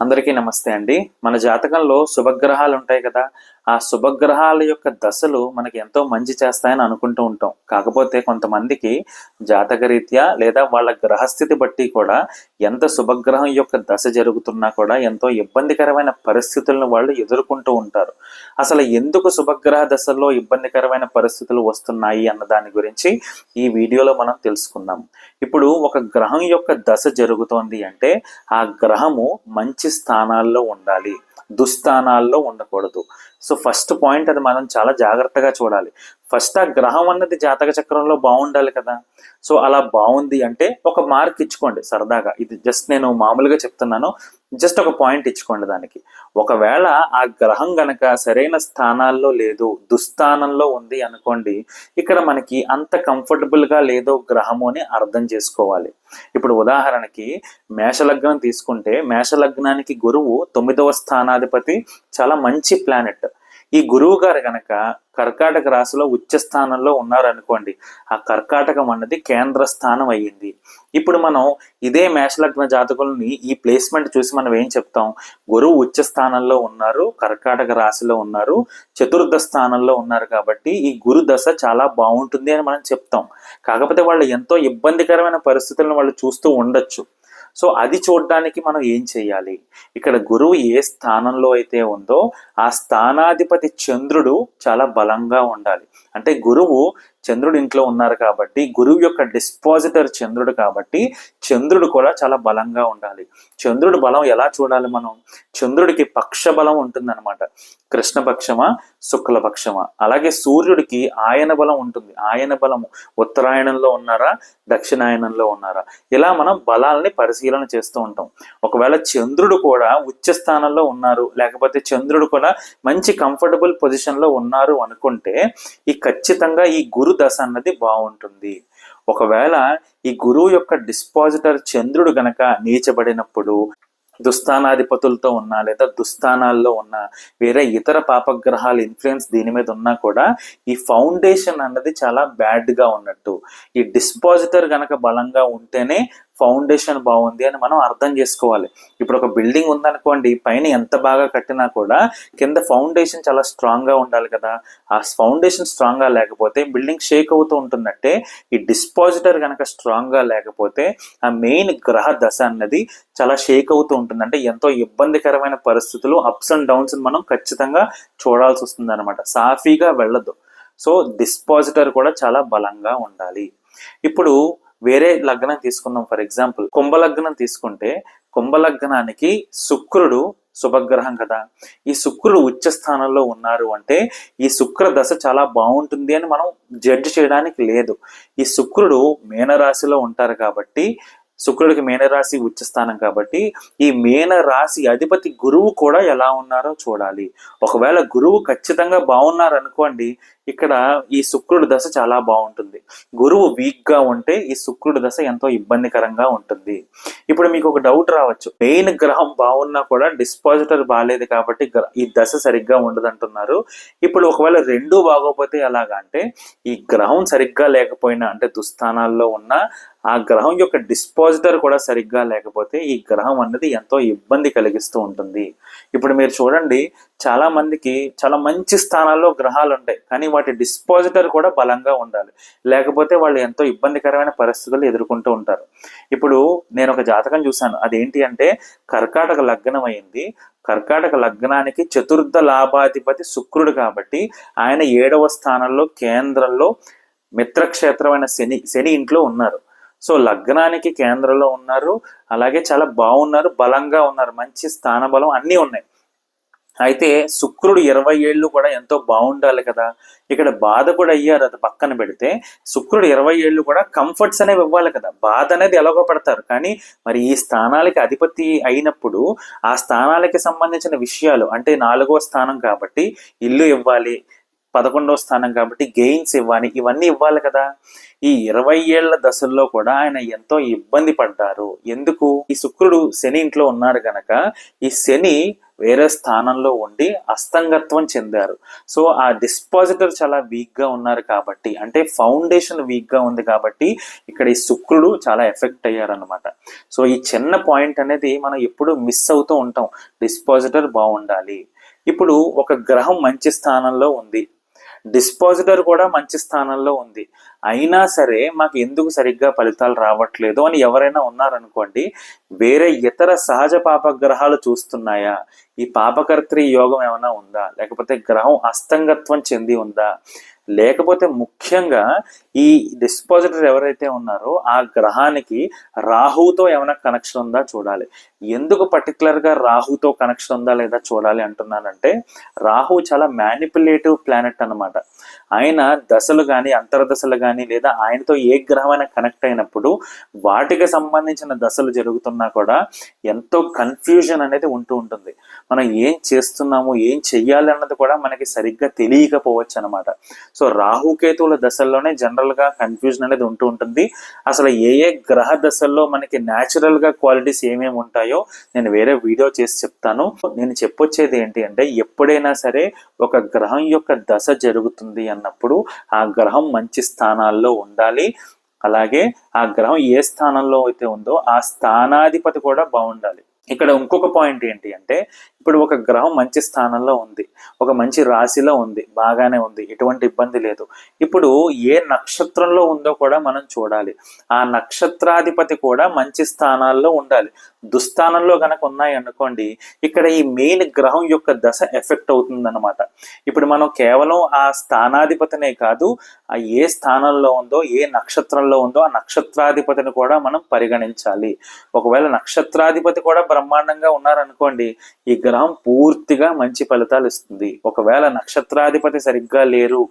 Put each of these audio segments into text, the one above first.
అందరికీ నమస్తే అండి. మన జాతకంలో శుభగ్రహాలు ఉంటాయి కదా. ఆ శుభగ్రహాల యొక్క దశలు మనకి ఎంతో మంచి చేస్తాయని అనుకుంటూ ఉంటాం. కాకపోతే కొంతమందికి జాతకరీత్యా లేదా వాళ్ళ గ్రహస్థితి బట్టి కూడా ఎంత శుభగ్రహం యొక్క దశ జరుగుతున్నా కూడా ఎంతో ఇబ్బందికరమైన పరిస్థితులను వాళ్ళు ఎదుర్కొంటూ ఉంటారు. అసలు ఎందుకు శుభగ్రహ దశల్లో ఇబ్బందికరమైన పరిస్థితులు వస్తున్నాయి అన్న దాని గురించి ఈ వీడియోలో మనం తెలుసుకుందాం. ఇప్పుడు ఒక గ్రహం యొక్క దశ జరుగుతోంది అంటే ఆ గ్రహము మంచి స్థానాల్లో ఉండాలి. దుస్థానాల్లో ఉండకూడదు. సో ఫస్ట్ పాయింట్ అది మనం చాలా జాగ్రత్తగా చూడాలి. ఫస్ట్ ఆ గ్రహం అన్నది జాతక చక్రంలో బాగుండాలి కదా. సో అలా బాగుంది అంటే ఒక మార్క్ ఇచ్చుకోండి సరదాగా. ఇది జస్ట్ నేను మామూలుగా చెప్తున్నాను. జస్ట్ ఒక పాయింట్ ఇచ్చుకోండి దానికి. ఒకవేళ ఆ గ్రహం గనక సరైన స్థానాల్లో లేదు దుస్థానంలో ఉంది అనుకోండి ఇక్కడ మనకి అంత కంఫర్టబుల్గా లేదో గ్రహము అని అర్థం చేసుకోవాలి. ఇప్పుడు ఉదాహరణకి మేషలగ్నం తీసుకుంటే మేషలగ్నానికి గురువు తొమ్మిదవ స్థానాధిపతి చాలా మంచి ప్లానెట్ ఈ గురువు గారు కనుక కర్కాటక రాశిలో ఉచ్చ స్థానంలో ఉన్నారనుకోండి ఆ కర్కాటకం అన్నది కేంద్ర స్థానం అయ్యింది. ఇప్పుడు మనం ఇదే మేషలగ్న జాతకుల్ని ఈ ప్లేస్మెంట్ చూసి మనం ఏం చెప్తాం? గురువు ఉచ్చ స్థానంలో ఉన్నారు కర్కాటక రాశిలో ఉన్నారు చతుర్థ స్థానంలో ఉన్నారు కాబట్టి ఈ గురు దశ చాలా బాగుంటుంది అని మనం చెప్తాం. కాకపోతే వాళ్ళు ఎంతో ఇబ్బందికరమైన పరిస్థితులను వాళ్ళు చూస్తూ ఉండొచ్చు. సో అది చూడడానికి మనం ఏం చేయాలి? ఇక్కడ గురువు ఏ స్థానంలో అయితే ఉందో ఆ స్థానాధిపతి చంద్రుడు చాలా బలంగా ఉండాలి. అంటే గురువు చంద్రుడు ఇంట్లో ఉన్నారు కాబట్టి గురువు యొక్క డిస్పాజిటర్ చంద్రుడు కాబట్టి చంద్రుడు కూడా చాలా బలంగా ఉండాలి. చంద్రుడు బలం ఎలా చూడాలి మనం? చంద్రుడికి పక్ష బలం ఉంటుందన్నమాట. కృష్ణపక్షమా? శుక్లపక్షమా? అలాగే సూర్యుడికి ఆయన బలం ఉంటుంది. ఆయన బలము. ఉత్తరాయణంలో ఉన్నారా? దక్షిణాయనంలో ఉన్నారా? ఇలా మనం బలాల్ని పరిశీలన చేస్తూ ఉంటాం. ఒకవేళ చంద్రుడు కూడా ఉచ్చ స్థానంలో ఉన్నారు లేకపోతే చంద్రుడు కూడా మంచి కంఫర్టబుల్ పొజిషన్లో ఉన్నారు అనుకుంటే ఈ ఖచ్చితంగా ఈ గురు దశ అన్నది బాగుంటుంది. ఒకవేళ ఈ గురువు యొక్క డిస్పాజిటర్ చంద్రుడు గనక నీచబడినప్పుడు దుస్థానాధిపతులతో ఉన్నా లేదా దుస్థానాల్లో ఉన్న వేరే ఇతర పాపగ్రహాల ఇన్ఫ్లుయెన్స్ దీని మీద ఉన్నా కూడా ఈ ఫౌండేషన్ అన్నది చాలా బ్యాడ్గా ఉన్నట్టు. ఈ డిస్పాజిటర్ గనక బలంగా ఉంటేనే ఫౌండేషన్ బాగుంది అని మనం అర్థం చేసుకోవాలి. ఇప్పుడు ఒక బిల్డింగ్ ఉందనుకోండి పైన ఎంత బాగా కట్టినా కూడా కింద ఫౌండేషన్ చాలా స్ట్రాంగ్గా ఉండాలి కదా. ఆ ఫౌండేషన్ స్ట్రాంగ్గా లేకపోతే బిల్డింగ్ షేక్ అవుతూ ఉంటుందంటే ఈ డిస్పాజిటర్ కనుక స్ట్రాంగ్గా లేకపోతే ఆ మెయిన్ గ్రహ దశ అన్నది చాలా షేక్ అవుతూ ఉంటుంది. అంటే ఎంతో ఇబ్బందికరమైన పరిస్థితులు అప్స్ అండ్ డౌన్స్ మనం ఖచ్చితంగా చూడాల్సి వస్తుంది అనమాట సాఫీగా వెళ్ళదు సో డిస్పాజిటర్ కూడా చాలా బలంగా ఉండాలి. ఇప్పుడు వేరే లగ్నం తీసుకుందాం ఫర్ ఎగ్జాంపుల్ కుంభలగ్నం తీసుకుంటే కుంభలగ్నానికి శుక్రుడు శుభగ్రహం కదా. ఈ శుక్రుడు ఉచ్చ స్థానంలో ఉన్నారు అంటే ఈ శుక్ర దశ చాలా బాగుంటుంది అని మనం జడ్జ్ చేయడానికి లేదు. ఈ శుక్రుడు మీనరాశిలో ఉంటారు కాబట్టి శుక్రుడికి మేనరాశి ఉచ్చస్థానం కాబట్టి ఈ మేనరాశి అధిపతి గురువు కూడా ఎలా ఉన్నారో చూడాలి. ఒకవేళ గురువు ఖచ్చితంగా బాగున్నారు అనుకోండి ఇక్కడ ఈ శుక్రుడి దశ చాలా బాగుంటుంది. గురువు వీక్గా ఉంటే ఈ శుక్రుడి దశ ఎంతో ఇబ్బందికరంగా ఉంటుంది. ఇప్పుడు మీకు ఒక డౌట్ రావచ్చు. మెయిన్ గ్రహం బాగున్నా కూడా డిస్పాజిటర్ బాగాలేదు కాబట్టి గ్ర- ఈ దశ సరిగ్గా ఉండదు అంటున్నారు ఇప్పుడు ఒకవేళ రెండూ బాగోపోతే ఎలాగా అంటే ఈ గ్రహం సరిగ్గా లేకపోయినా అంటే దుస్థానాల్లో ఉన్న ఆ గ్రహం యొక్క డిస్పాజిటర్ కూడా సరిగ్గా లేకపోతే ఈ గ్రహం అన్నది ఎంతో ఇబ్బంది కలిగిస్తూ ఉంటుంది. ఇప్పుడు మీరు చూడండి చాలా మందికి చాలా మంచి స్థానాల్లో గ్రహాలు ఉంటాయి కానీ వాటి డిస్పాజిటర్ కూడా బలంగా ఉండాలి. లేకపోతే వాళ్ళు ఎంతో ఇబ్బందికరమైన పరిస్థితులు ఎదుర్కొంటూ ఉంటారు. ఇప్పుడు నేను ఒక జాతకం చూశాను. అదేంటి అంటే కర్కాటక లగ్నం అయింది. కర్కాటక లగ్నానికి చతుర్థ లాభాధిపతి శుక్రుడు కాబట్టి ఆయన ఏడవ స్థానంలో కేంద్రంలో మిత్రక్షేత్రమైన శని శని ఇంట్లో ఉన్నారు. సో లగ్నానికి కేంద్రంలో ఉన్నారు అలాగే చాలా బాగున్నారు బలంగా ఉన్నారు మంచి స్థాన బలం అన్నీ ఉన్నాయి. అయితే శుక్రుడు ఇరవై ఏళ్ళు కూడా ఎంతో బాగుండాలి కదా. ఇక్కడ బాధ కూడా అయ్యారు అది పక్కన పెడితే. శుక్రుడు ఇరవై ఏళ్ళు కూడా కంఫర్ట్స్ అనేవి ఇవ్వాలి కదా. బాధ అనేది ఎలాగో పడతారు. కానీ మరి ఈ స్థానాలకి అధిపతి అయినప్పుడు ఆ స్థానాలకి సంబంధించిన విషయాలు అంటే నాలుగో స్థానం కాబట్టి ఇల్లు ఇవ్వాలి పదకొండవ స్థానం కాబట్టి గెయిన్స్ ఇవ్వాలి. ఇవన్నీ ఇవ్వాలి కదా. ఈ ఇరవై ఏళ్ళ దశల్లో కూడా ఆయన ఎంతో ఇబ్బంది పడ్డారు. ఎందుకు? ఈ శుక్రుడు శని ఇంట్లో ఉన్నాడు గనక ఈ శని వేరే స్థానంలో ఉండి అస్తంగత్వం చెందారు. సో ఆ డిస్పాజిటర్ చాలా వీక్గా ఉన్నారు కాబట్టి అంటే ఫౌండేషన్ వీక్గా ఉంది కాబట్టి ఇక్కడ ఈ శుక్రుడు చాలా ఎఫెక్ట్ అయ్యారనమాట సో ఈ చిన్న పాయింట్ అనేది మనం ఎప్పుడు మిస్ అవుతూ ఉంటాం. డిస్పాజిటర్ బాగుండాలి. ఇప్పుడు ఒక గ్రహం మంచి స్థానంలో ఉంది. డిస్పాజిటర్ కూడా మంచి స్థానంలో ఉంది. అయినా సరే మాకు ఎందుకు సరిగ్గా ఫలితాలు రావట్లేదు అని ఎవరైనా ఉన్నారనుకోండి వేరే ఇతర సహజ పాపగ్రహాలు చూస్తున్నాయా? ఈ పాపకర్త్రి యోగం ఏమైనా ఉందా? లేకపోతే గ్రహం అస్తంగత్వం చెంది ఉందా? లేకపోతే ముఖ్యంగా ఈ డిస్పాజిటర్ ఎవరైతే ఉన్నారో ఆ గ్రహానికి రాహుతో ఏమైనా కనెక్షన్ ఉందా చూడాలి. ఎందుకు పర్టికులర్గా రాహుతో కనెక్షన్ ఉందా లేదా చూడాలి అంటున్నానంటే రాహు చాలా మ్యానిపులేటివ్ ప్లానెట్ అన్నమాట. ఆయన దశలు కానీ అంతర్దశలు కానీ లేదా ఆయనతో ఏ గ్రహమైనా కనెక్ట్ అయినప్పుడు వాటికి సంబంధించిన దశలు జరుగుతున్నా కూడా ఎంతో కన్ఫ్యూజన్ అనేది ఉంటూ ఉంటుంది. మనం ఏం చేస్తున్నాము ఏం చెయ్యాలి అన్నది కూడా మనకి సరిగ్గా తెలియకపోవచ్చు అనమాట సో రాహుకేతువుల దశల్లోనే జనరల్గా కన్ఫ్యూజన్ అనేది ఉంటూ ఉంటుంది. అసలు ఏ ఏ గ్రహ దశల్లో మనకి న్యాచురల్గా క్వాలిటీస్ ఏమేమి ఉంటాయో నేను వేరే వీడియో చేసి చెప్తాను. నేను చెప్పొచ్చేది ఏంటి అంటే ఎప్పుడైనా సరే ఒక గ్రహం యొక్క దశ జరుగుతుంది అన్నప్పుడు ఆ గ్రహం మంచి స్థానం స్థానాల్లో ఉండాలి. అలాగే ఆ గ్రహం ఏ స్థానంలో అయితే ఉందో ఆ స్థానాధిపతి కూడా బాగుండాలి. ఇక్కడ ఇంకొక పాయింట్ ఏంటి అంటే ఇప్పుడు ఒక గ్రహం మంచి స్థానంలో ఉంది ఒక మంచి రాశిలో ఉంది బాగానే ఉంది ఎటువంటి ఇబ్బంది లేదు. ఇప్పుడు ఏ నక్షత్రంలో ఉందో కూడా మనం చూడాలి. ఆ నక్షత్రాధిపతి కూడా మంచి స్థానాల్లో ఉండాలి. దుస్థానంలో కనుక ఉన్నాయి అనుకోండి ఇక్కడ ఈ మెయిన్ గ్రహం యొక్క దశ ఎఫెక్ట్ అవుతుంది అనమాట ఇప్పుడు మనం కేవలం ఆ స్థానాధిపతినే కాదు ఆ ఏ స్థానంలో ఉందో ఏ నక్షత్రంలో ఉందో ఆ నక్షత్రాధిపతిని కూడా మనం పరిగణించాలి. ఒకవేళ నక్షత్రాధిపతి కూడా బ్రహ్మాండంగా ఉన్నారనుకోండి ఈ గ్రహం పూర్తిగా మంచి ఫలితాలు ఇస్తుంది. ఒకవేళ నక్షత్రాధిపతి సరిగ్గా లేరు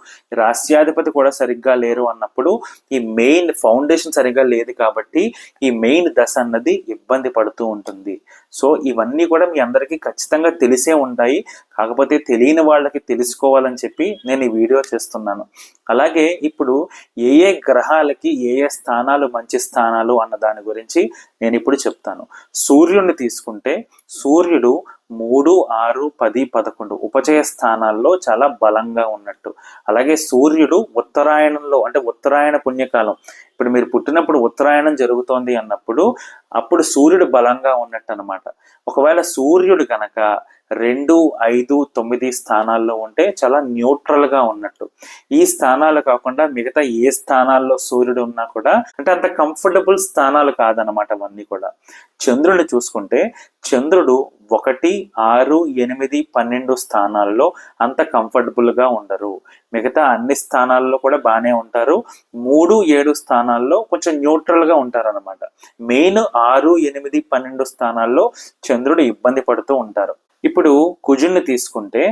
రాస్యాధిపతి కూడా సరిగ్గా లేరు అన్నప్పుడు ఈ మెయిన్ ఫౌండేషన్ సరిగ్గా లేదు కాబట్టి ఈ మెయిన్ దశ అన్నది ఇబ్బంది పడుతూ ఉంటుంది. సో ఇవన్నీ కూడా మీ అందరికీ ఖచ్చితంగా తెలిసే ఉంటాయి. కాకపోతే తెలియని వాళ్ళకి తెలుసుకోవాలని చెప్పి నేను ఈ వీడియో చేస్తున్నాను. అలాగే ఇప్పుడు ఏ ఏ గ్రహాలకి ఏ ఏ స్థానాలు మంచి స్థానాలు అన్న దాని గురించి నేను ఇప్పుడు చెప్తాను. సూర్యుడిని తీసుకుంటే సూర్యుడు మూడు ఆరు పది పదకొండు ఉపచయ స్థానాల్లో చాలా బలంగా ఉన్నట్టు. అలాగే సూర్యుడు ఉత్తరాయణంలో అంటే ఉత్తరాయణ పుణ్యకాలం. ఇప్పుడు మీరు పుట్టినప్పుడు ఉత్తరాయణం జరుగుతోంది అన్నప్పుడు అప్పుడు సూర్యుడు బలంగా ఉన్నట్టు అనమాట ఒకవేళ సూర్యుడు కనుక రెండు ఐదు తొమ్మిది స్థానాల్లో ఉంటే చాలా న్యూట్రల్గా ఉన్నట్టు. ఈ స్థానాలు కాకుండా మిగతా ఏ స్థానాల్లో సూర్యుడు ఉన్నా కూడా అంటే అంత కంఫర్టబుల్ స్థానాలు కాదనమాట అవన్నీ కూడా. చంద్రుడిని చూసుకుంటే చంద్రుడు ఒకటి ఆరు ఎనిమిది పన్నెండు స్థానాల్లో అంత కంఫర్టబుల్గా ఉండరు. మిగతా అన్ని స్థానాల్లో కూడా బాగానే ఉంటారు. మూడు ఏడు స్థానాల్లో కొంచెం న్యూట్రల్గా ఉంటారనమాట ఉంటారు అనమాట మెయిన్ ఆరు ఎనిమిది పన్నెండు స్థానాల్లో చంద్రుడు ఇబ్బంది పడుతూ ఉంటారు. ఇప్పుడు కుజుడిని తీసుకుంటే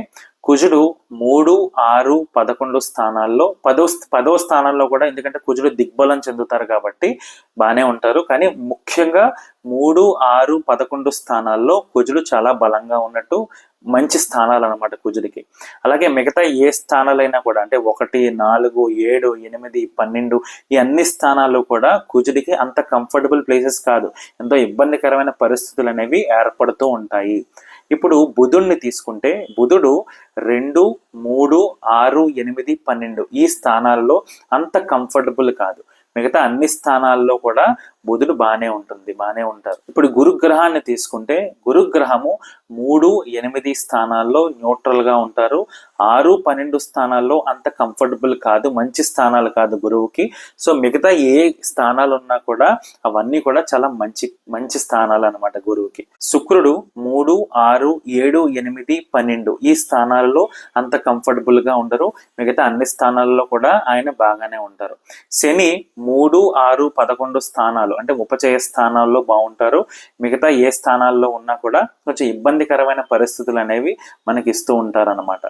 కుజుడు మూడు ఆరు పదకొండు స్థానాల్లో పదో పదో స్థానాల్లో కూడా ఎందుకంటే కుజుడు దిగ్బలం చెందుతారు కాబట్టి బాగానే ఉంటారు. కానీ ముఖ్యంగా మూడు ఆరు పదకొండు స్థానాల్లో కుజుడు చాలా బలంగా ఉన్నట్టు మంచి స్థానాలు అనమాట కుజుడికి. అలాగే మిగతా ఏ స్థానాలైనా కూడా అంటే ఒకటి నాలుగు ఏడు ఎనిమిది పన్నెండు ఈ అన్ని స్థానాలు కూడా కుజుడికి అంత కంఫర్టబుల్ ప్లేసెస్ కాదు. ఎంతో ఇబ్బందికరమైన పరిస్థితులు అనేవి ఏర్పడుతూ ఉంటాయి. ఇప్పుడు బుధుడిని తీసుకుంటే బుధుడు రెండు మూడు ఆరు ఎనిమిది పన్నెండు ఈ స్థానాల్లో అంత కంఫర్టబుల్ కాదు. మిగతా అన్ని స్థానాల్లో కూడా బుధుడు బాగానే ఉంటుంది బాగానే ఉంటారు. ఇప్పుడు గురుగ్రహాన్ని తీసుకుంటే గురుగ్రహము మూడు ఎనిమిది స్థానాల్లో న్యూట్రల్గా ఉంటారు. ఆరు పన్నెండు స్థానాల్లో అంత కంఫర్టబుల్ కాదు మంచి స్థానాలు కాదు గురువుకి. సో మిగతా ఏ స్థానాలు ఉన్నా కూడా అవన్నీ కూడా చాలా మంచి మంచి స్థానాలు అనమాట గురువుకి. శుక్రుడు మూడు ఆరు ఏడు ఎనిమిది పన్నెండు ఈ స్థానాల్లో అంత కంఫర్టబుల్గా ఉండరు. మిగతా అన్ని స్థానాల్లో కూడా ఆయన బాగానే ఉంటారు. శని మూడు ఆరు పదకొండు స్థానాలు అంటే ఉపచయ స్థానాల్లో బాగుంటారు. మిగతా ఏ స్థానాల్లో ఉన్నా కూడా కొంచెం ఇబ్బందికరమైన పరిస్థితులు అనేవి మనకి ఇస్తూ ఉంటారు అనమాట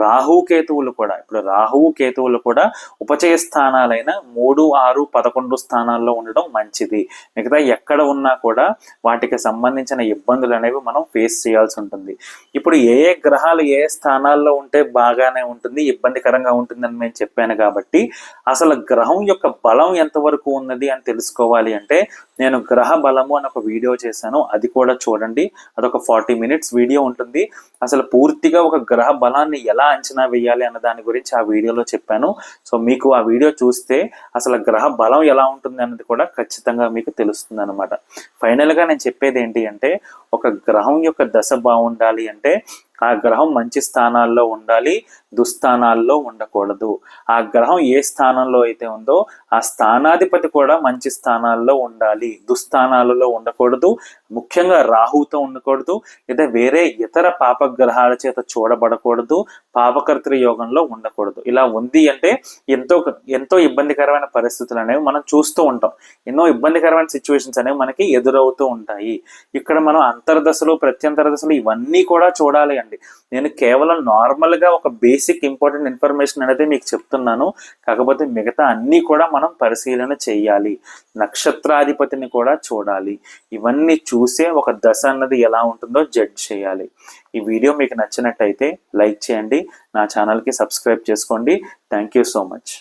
రాహు కేతువులు కూడా ఇప్పుడు రాహువు కేతువులు కూడా ఉపచయ స్థానాలైన మూడు ఆరు పదకొండు స్థానాల్లో ఉండడం మంచిది. మిగతా ఎక్కడ ఉన్నా కూడా వాటికి సంబంధించిన ఇబ్బందులు అనేవి మనం ఫేస్ చేయాల్సి ఉంటుంది. ఇప్పుడు ఏ ఏ గ్రహాలు ఏ ఏ స్థానాల్లో ఉంటే బాగానే ఉంటుంది ఇబ్బందికరంగా ఉంటుందని నేను చెప్పాను కాబట్టి అసలు గ్రహం యొక్క బలం ఎంతవరకు ఉన్నది అని తెలుసుకోవాలి అంటే నేను గ్రహ బలము అని ఒక వీడియో చేశాను. అది కూడా చూడండి. అదొక ఫార్టీ మినిట్స్ వీడియో ఉంటుంది. అసలు పూర్తిగా ఒక గ్రహ బలాన్ని ఎలా అంచనా వేయాలి అన్న దాని గురించి ఆ వీడియోలో చెప్పాను. సో మీకు ఆ వీడియో చూస్తే అసలు గ్రహ బలం ఎలా ఉంటుంది అన్నది కూడా ఖచ్చితంగా మీకు తెలుస్తుంది అనమాట ఫైనల్గా నేను చెప్పేది ఏంటి అంటే ఒక గ్రహం యొక్క దశ బాగుండాలి అంటే ఆ గ్రహం మంచి స్థానాల్లో ఉండాలి దుస్థానాల్లో ఉండకూడదు. ఆ గ్రహం ఏ స్థానంలో అయితే ఉందో ఆ స్థానాధిపతి కూడా మంచి స్థానాల్లో ఉండాలి. దుస్థానాలలో ఉండకూడదు ముఖ్యంగా రాహుతో ఉండకూడదు లేదా వేరే ఇతర పాప గ్రహాల చేత చూడబడకూడదు పాపకర్తృ యోగంలో ఉండకూడదు. ఇలా ఉంది అంటే ఎంతో ఎంతో ఇబ్బందికరమైన పరిస్థితులు అనేవి మనం చూస్తూ ఉంటాం. ఎన్నో ఇబ్బందికరమైన సిచ్యువేషన్స్ అనేవి మనకి ఎదురవుతూ ఉంటాయి. ఇక్కడ మనం అంతర్దశలు ప్రత్యంతర దశలు ఇవన్నీ కూడా చూడాలి చేయండి నేను కేవలం నార్మల్గా ఒక బేసిక్ ఇంపార్టెంట్ ఇన్ఫర్మేషన్ అనేది మీకు చెప్తున్నాను. కాకపోతే మిగతా అన్నీ కూడా మనం పరిశీలన చేయాలి. నక్షత్రాధిపతిని కూడా చూడాలి. ఇవన్నీ చూసే ఒక దశ అన్నది ఎలా ఉంటుందో జడ్జ్ చేయాలి. ఈ వీడియో మీకు నచ్చినట్టయితే లైక్ చేయండి. నా ఛానల్కి సబ్స్క్రైబ్ చేసుకోండి. Thank you so much.